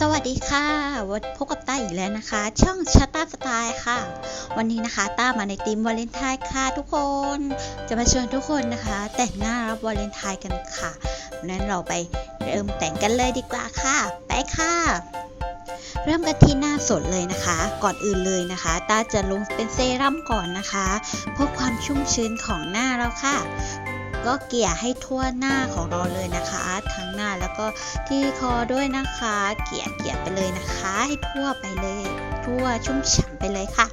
สวัสดีค่ะวันพบกับต้าอีกแล้วนะคะ ช่องชาต้าสไตล์ค่ะ วันนี้นะคะต้ามาในธีมวาเลนไทน์ค่ะทุกคน จะมาชวนทุกคนนะคะ แต่งหน้ารับวาเลนไทน์กันค่ะนั้นเราไปเริ่มแต่งกันเลยดีกว่าค่ะ ไปค่ะ เริ่มกันที่หน้าสดเลยนะคะ ก่อนอื่นเลยนะคะต้าจะลงเป็นเซรั่มก่อนนะคะเพื่อความชุ่มชื้นของหน้าเราค่ะ ก็เกลี่ยให้ทั่วหน้าของเราเลยนะคะ ทั้งหน้าแล้วก็ที่คอด้วยนะคะ เกลี่ยเกลี่ยไปเลยนะคะ ให้ทั่วไปเลย ทั่วชุ่มฉ่ำไปเลยค่ะ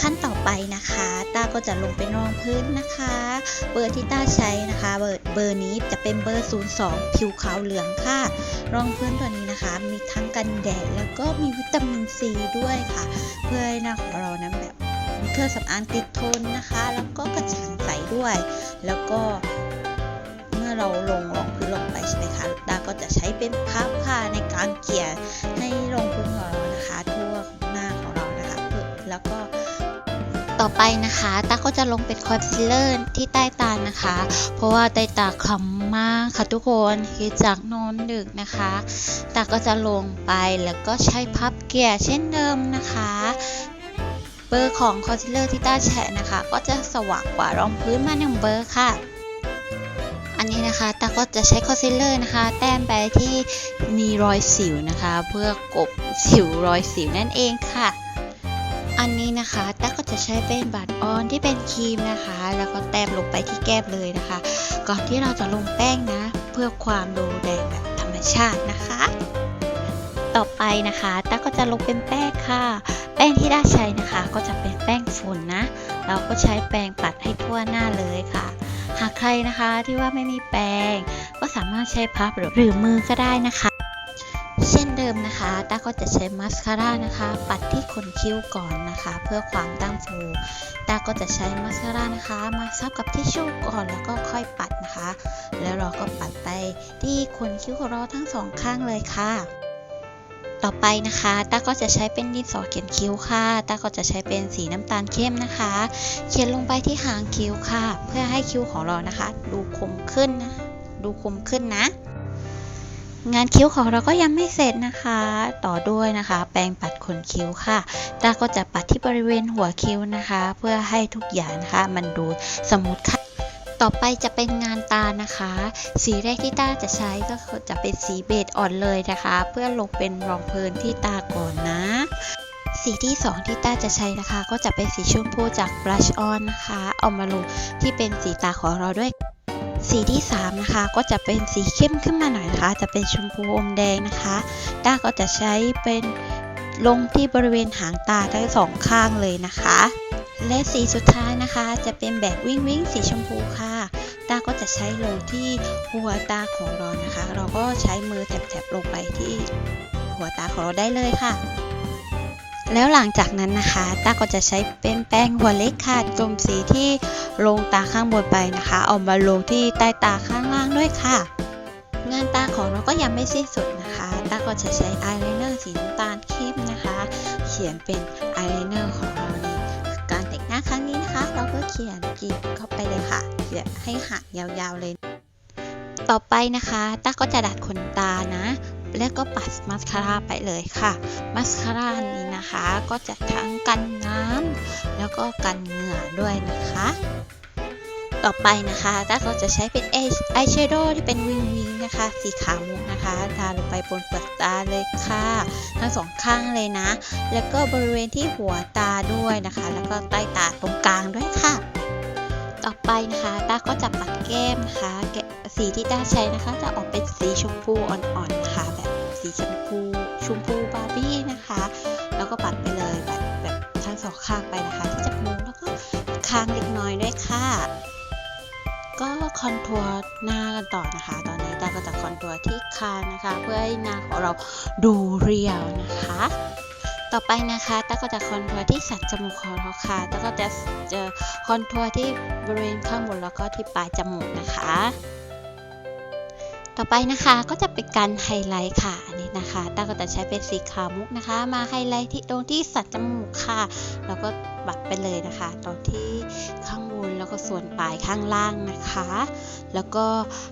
ขั้นต่อไปนะคะต้าก็จะลงเป็นรองพื้นนะคะ เบอร์ที่ต้าใช้นะคะ เบอร์เบอร์นี้จะเป็นเบอร์ 02 ผิวขาวเหลืองค่ะ รองพื้นตัวนี้นะคะ มีทั้งกันแดดแล้วก็มีวิตามินซีด้วยค่ะ เพื่อให้หน้าของเรานั้นแบบ มีเครื่องสำอางติดทนนะคะ แล้วก็กระจ่างใสด้วย แล้วก็เมื่อเราลงรองพื้นลงไปใช่ไหมคะดาก็จะใช้เป็นพับค่ะในการเกลี่ยให้รองพื้นของเรานะคะทั่วของหน้าของเรานะคะแล้วก็ต่อไปนะคะตาก็จะลงเป็นคอนซีลเลอร์ที่ใต้ตานะคะ เพราะว่าใต้ตาคล้ำมากค่ะทุกคนคือจากนอนดึกนะคะตาก็จะลงไปแล้วก็ใช้พับเกลี่ยเช่นเดิมนะคะ บอร์ของคอนซีลเลอร์ที่ต้าแชะนะคะ ก็จะสว่างกว่ารองพื้นมาหนึ่งเบอร์ค่ะ อันนี้นะคะตาก็จะใช้คอนซีลเลอร์นะคะ แต้มไปที่มีรอยสิวนะคะ เพื่อกบสิวรอยสิวนั่นเองค่ะ อันนี้นะคะตาก็จะใช้เป็นบัตรออนที่เป็นครีมนะคะ แล้วก็แต้มลงไปที่แก้มเลยนะคะ ก่อนที่เราจะลงแป้งนะ เพื่อความดูแดงแบบธรรมชาตินะคะ ต่อไปนะคะตาก็จะลงเป็นแป้งค่ะ แป้งที่ได้ใช้นะคะ ก็จะเป็นแป้งฝุ่นนะ เราก็ใช้แปรงปัดให้ทั่วหน้าเลยค่ะ หากใครนะคะที่ว่าไม่มีแปรงก็สามารถใช้พับหรือมือก็ได้นะคะ เช่นเดิมนะคะตาก็จะใช้มัสคาร่านะคะ ปัดที่ขนคิ้วก่อนนะคะ เพื่อความตั้งฟูตาก็จะใช้มัสคาร่านะคะ มาซับกับทิชชู่ก่อนแล้วก็ค่อยปัดนะคะ แล้วเราก็ปัดไปที่ขนคิ้วของเราทั้งสองข้างเลยค่ะ ต่อไปนะคะตาก็จะใช้เป็นดินสอเขียนคิ้วค่ะตาก็จะใช้เป็นสีน้ำตาลเข้มนะคะ เขียนลงไปที่หางคิ้วค่ะ เพื่อให้คิ้วของเรานะคะ ดูคมขึ้นนะดูคมขึ้นนะ งานคิ้วของเราก็ยังไม่เสร็จนะคะ ต่อด้วยนะคะ แปรงปัดขนคิ้วค่ะตาก็จะปัดที่บริเวณหัวคิ้วนะคะ เพื่อให้ทุกอย่างนะคะ มันดูสมูทค่ะ ต่อไปจะเป็นงานตานะคะ สีแรกที่ตาจะใช้ก็จะเป็นสีเบจอ่อนเลยนะคะ เพื่อลงเป็นรองพื้นที่ตาก่อนนะสีที่ 2 ที่ต้าจะใช้นะคะ ก็จะเป็นสีชมพูจาก blush on นะคะ เอามาลงที่เป็นสีตาของเราด้วย สีที่ 3 นะคะ ก็จะเป็นสีเข้มขึ้นมาหน่อยนะคะ จะเป็นชมพูอมแดงนะคะต้าก็จะใช้เป็นลงที่บริเวณหางตาทั้งสองข้างเลยนะคะ และสีสุดท้ายนะคะจะเป็นแบบวิ่งวิ่งสีชมพูค่ะ ตาก็จะใช้ลงที่หัวตาของเรานะคะ เราก็ใช้มือแถบๆลงไปที่หัวตาของเราได้เลยค่ะ แล้วหลังจากนั้นนะคะ ตาก็จะใช้เป็นแป้งหัวเล็กค่ะจมสีที่ลงตาข้างบนไปนะคะ เอามาลงที่ใต้ตาข้างล่างด้วยค่ะ งานตาของเราก็ยังไม่สิ้นสุดนะคะ ตาก็จะใช้อายไลเนอร์สีน้ำตาลเข้มนะคะ เขียนเป็นอายไลเนอร์ของ เขียนกีบเข้าไปเลยค่ะเขียนให้หางยาวๆเลย ต่อไปนะคะตาก็จะดัดขนตานะ แล้วก็ปัดมัสคาร่าไปเลยค่ะ มัสคาร่านี้นะคะ ก็จะทั้งกันน้ำแล้วก็กันเหงื่อด้วยนะคะ ต่อไปนะคะตาก็จะใช้เป็นอายแชโดว์ที่เป็นวิงวิงนะคะ สีขาวมุกนะคะทาลงไปบนเปลือกตาเลยค่ะ ทั้งสองข้างเลยนะ แล้วก็บริเวณที่หัวตาด้วยนะคะ แล้วก็ใต้ตาตรงกลางด้วยค่ะ ต่อไปนะคะตาก็จะปัดแก้มนะคะแกะสีที่ตาใช้นะคะ จะออกเป็นสีชมพูอ่อนๆนะคะแบบสีชมพูชมพูบาร์บี้นะคะ แล้วก็ปัดไปเลยแบบแบบทั้งสองข้างไปนะคะที่จมูกแล้วก็คางเล็กน้อยด้วยค่ะ ก็คอนทัวร์หน้ากันต่อนะคะ ตอนนี้ตาก็จะคอนทัวร์ที่คางนะคะ เพื่อให้หน้าของเราดูเรียวนะคะ ต่อไปนะคะตาก็จะคอนทัวร์ที่สันจมูกของเราค่ะตาก็จะเจอคอนทัวร์ที่บริเวณข้างบนแล้วก็ที่ปลายจมูกนะคะ ต่อไปนะคะก็จะเป็นการไฮไลท์ค่ะ นะคะตาก็จะใช้เป็นสีขาวมุกนะคะ มาไฮไลท์ที่ตรงที่สันจมูกค่ะ แล้วก็ปัดไปเลยนะคะตรงที่ข้างบนแล้วก็ส่วนปลายข้างล่างนะคะ แล้วก็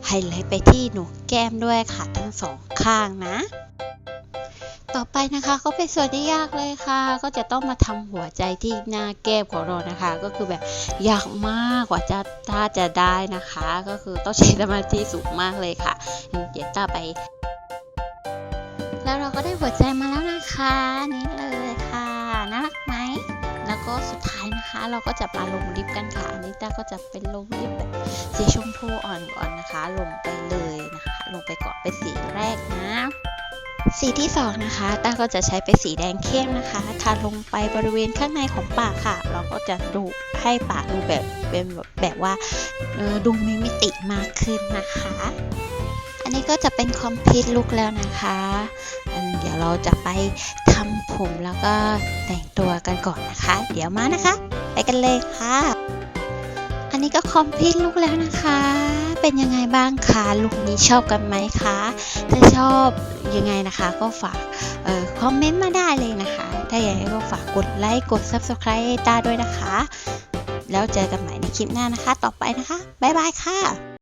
ไฮไลท์ไปที่หนวกแก้มด้วยค่ะทั้งสองข้างนะต่อไปนะคะก็เป็นส่วนที่ยากเลยค่ะ ก็จะต้องมาทำหัวใจที่หน้าแก้มของเรานะคะ ก็คือแบบยากมากกว่าจะถ้าจะได้นะคะ ก็คือต้องใช้สมาธิสูงมากเลยค่ะเดี๋ยวต้าไป แล้วเราก็ได้หัวใจมาแล้วนะคะนี่เลยค่ะน่ารักไหมแล้วก็สุดท้ายนะคะ เราก็จะมาลงลิปกันค่ะอันนี้ต้าก็จะเป็นลงลิปแบบสีชมพูอ่อนๆนะคะ ลงไปเลยนะคะ ลงไปก่อนเป็นสีแรกนะ สีที่สองนะคะต้าก็จะใช้เป็นสีแดงเข้มนะคะทาลงไปบริเวณข้างในของปากค่ะ เราก็จะดูให้ปากดูแบบเป็นแบบว่าดูมีมิติมากขึ้นนะคะ อันนี้ก็จะเป็นคอมพิวลุกแล้วนะคะ เดี๋ยวเราจะไปทำผมแล้วก็แต่งตัวกันก่อนนะคะ เดี๋ยวมานะคะ ไปกันเลยค่ะ อันนี้ก็คอมพิวลุกแล้วนะคะ เป็นยังไงบ้างคะลุคนี้ชอบกันไหมคะ ถ้าชอบยังไงนะคะ ก็ฝากออคอมเมนต์มาได้เลยนะคะ ถ้าอยางไรก็ฝากกดไลค์กด Subscribe ตาด้วยนะคะ แล้วเจอกันใหม่ในคลิปหน้านะคะ ต่อไปนะคะ บ๊ายบายค่ะ